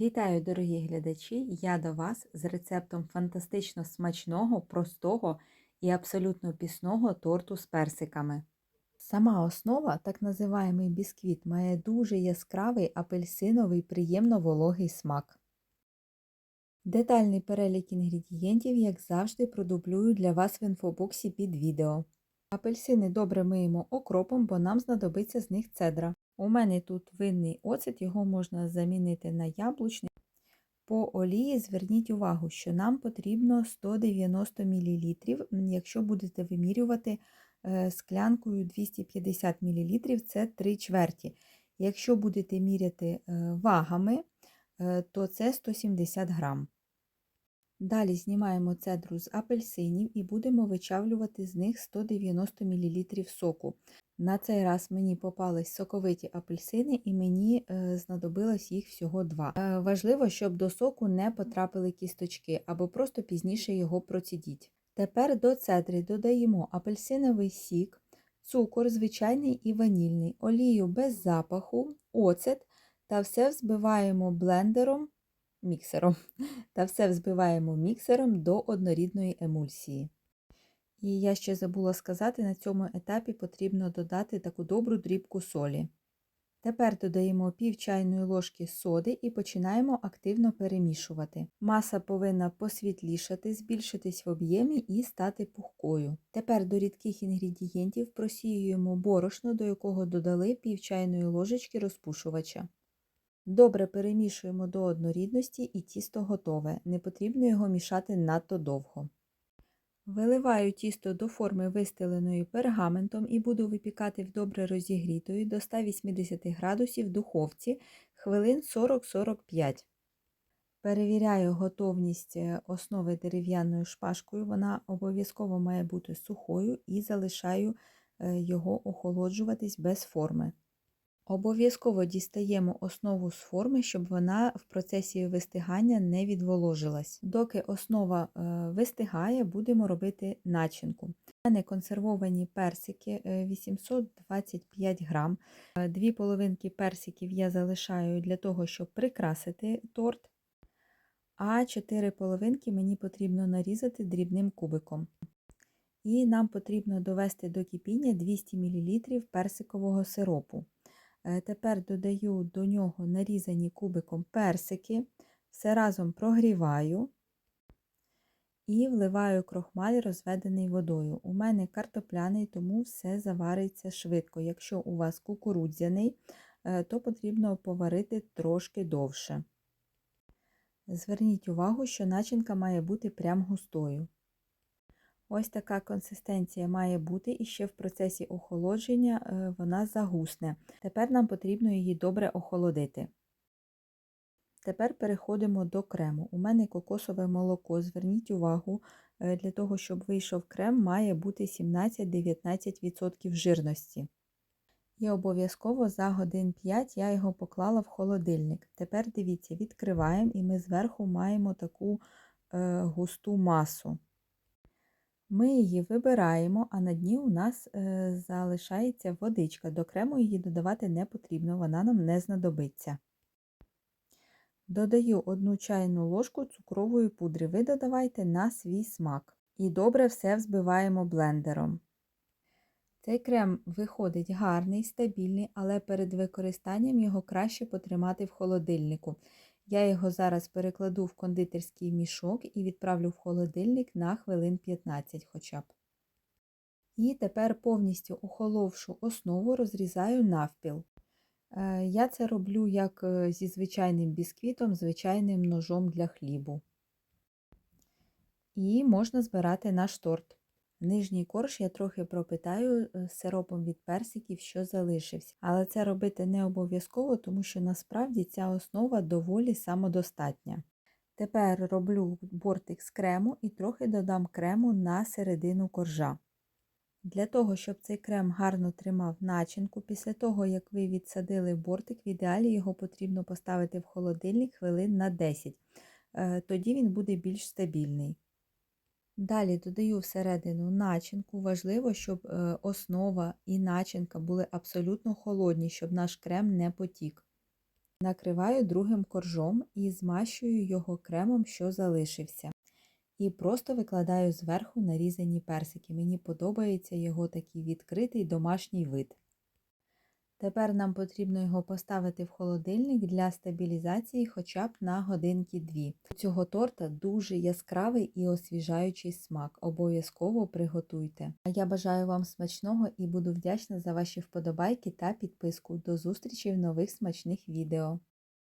Вітаю, дорогі глядачі! Я до вас з рецептом фантастично смачного, простого і абсолютно пісного торту з персиками. Сама основа, так називаємий бісквіт, має дуже яскравий апельсиновий, приємно вологий смак. Детальний перелік інгредієнтів, як завжди, продублюю для вас в інфобоксі під відео. Апельсини добре миємо окропом, бо нам знадобиться з них цедра. У мене тут винний оцет, його можна замінити на яблучний. По олії зверніть увагу, що нам потрібно 190 мл, якщо будете вимірювати склянкою 250 мл, це 3 чверті. Якщо будете міряти вагами, то це 170 грам. Далі знімаємо цедру з апельсинів і будемо вичавлювати з них 190 мл соку. На цей раз мені попались соковиті апельсини, і мені знадобилось їх всього два. Важливо, щоб до соку не потрапили кісточки, або просто пізніше його процідіть. Тепер до цедри додаємо апельсиновий сік, цукор, звичайний і ванільний, олію без запаху, оцет та все взбиваємо блендером міксером. Та все взбиваємо міксером до однорідної емульсії. І я ще забула сказати, на цьому етапі потрібно додати таку добру дрібку солі. Тепер додаємо пів чайної ложки соди і починаємо активно перемішувати. Маса повинна посвітлішати, збільшитись в об'ємі і стати пухкою. Тепер до рідких інгредієнтів просіюємо борошно, до якого додали пів чайної ложечки розпушувача. Добре перемішуємо до однорідності і тісто готове, не потрібно його мішати надто довго. Виливаю тісто до форми вистеленої пергаментом і буду випікати в добре розігрітої до 180 градусів духовці хвилин 40-45. Перевіряю готовність е, основи дерев'яною шпажкою, вона обов'язково має бути сухою і залишаю е, його охолоджуватись без форми. Обов'язково дістаємо основу з форми, щоб вона в процесі вистигання не відволожилась. Доки основа е, вистигає, будемо робити начинку. У мене консервовані персики 825 е, грам. Е, дві половинки персиків я залишаю для того, щоб прикрасити торт, а чотири половинки мені потрібно нарізати дрібним кубиком. І нам потрібно довести до кипіння 200 мл персикового сиропу. Е, тепер додаю до нього нарізані кубиком персики, все разом прогріваю і вливаю крохмаль, розведений водою. У мене картопляний, тому все завариться швидко. Якщо у вас кукурудзяний, е, то потрібно поварити трошки довше. Зверніть увагу, що начинка має бути прям густою. Ось така консистенція має бути, і ще в процесі охолодження е, вона загусне. Тепер нам потрібно її добре охолодити. Тепер переходимо до крему. У мене кокосове молоко. Зверніть увагу, е, для того, щоб вийшов крем, має бути 17-19% жирності. І обов'язково за годин 5 я його поклала в холодильник. Тепер дивіться, відкриваємо і ми зверху маємо таку е, густу масу. Ми її вибираємо, а на дні у нас е, залишається водичка. До крему її додавати не потрібно, вона нам не знадобиться. Додаю одну чайну ложку цукрової пудри. Ви додавайте на свій смак. І добре все взбиваємо блендером. Цей крем виходить гарний, стабільний, але перед використанням його краще потримати в холодильнику. Я його зараз перекладу в кондитерський мішок і відправлю в холодильник на хвилин 15 хоча б. І тепер повністю охоловшу основу розрізаю навпіл. Е, я це роблю як е, зі звичайним бісквітом, звичайним ножом для хлібу. І можна збирати наш торт. Нижній корж я трохи пропитаю е, сиропом від персиків, що залишився. Але це робити не обов'язково, тому що насправді ця основа доволі самодостатня. Тепер роблю бортик з крему і трохи додам крему на середину коржа. Для того, щоб цей крем гарно тримав начинку, після того, як ви відсадили бортик, в ідеалі його потрібно поставити в холодильник хвилин на 10, е, тоді він буде більш стабільний. Далі додаю всередину начинку. Важливо, щоб е, основа і начинка були абсолютно холодні, щоб наш крем не потік. Накриваю другим коржом і змащую його кремом, що залишився. І просто викладаю зверху нарізані персики. Мені подобається його такий відкритий домашній вид. Тепер нам потрібно його поставити в холодильник для стабілізації хоча б на годинки дві. У цього торта дуже яскравий і освіжаючий смак. Обов'язково приготуйте. А я бажаю вам смачного і буду вдячна за ваші вподобайки та підписку. До зустрічі в нових смачних відео.